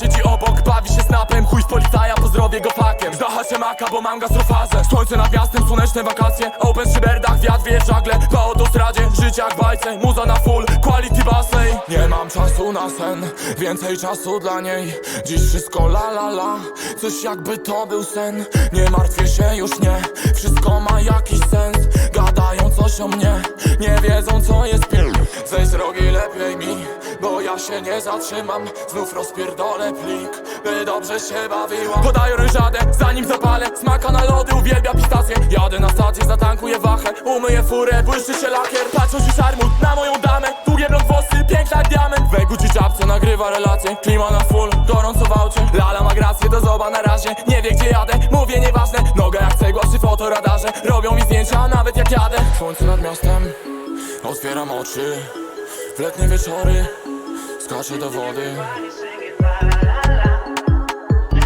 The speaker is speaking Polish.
siedzi obok, bawi się snapem. Chuj z policaja, pozdrowię go fakiem. Zahaczę maka, bo mam gastrofazę Słońce nad miastem, słoneczne wakacje. Open z szyberdach, wiatr wieje w żagle. Po autostradzie, życie jak bajce. Muza na full, quality basley Nie mam czasu na sen, więcej czasu dla niej. Dziś wszystko la la la. Coś jakby to był sen. Nie martwię się już nie. Wszystko ma jakiś sens. Gadają coś o mnie Nie wiedzą co jest pier... Zejdź z drogi lepiej mi ja się nie zatrzymam. Znów rozpierdolę plik By dobrze się bawiła Podaję rężadę zanim zapalę Smaka na lody. Uwielbia pistacje. Jadę na stację zatankuję wachę. Umyję furę błyszczy się lakier. Patrzą się szarmut na moją damę. Długie blond włosy piękna diament. We Gucci czapce nagrywa relacje. Klima na full gorąco w aucie. Lala ma grację do zoba na razie. Nie wie gdzie jadę. Mówię nieważne. Noga jak cegła przy fotoradarze. Robią mi zdjęcia nawet jak jadę. Słońce nad miastem. Otwieram oczy w letnie wieczory skaczę do wody.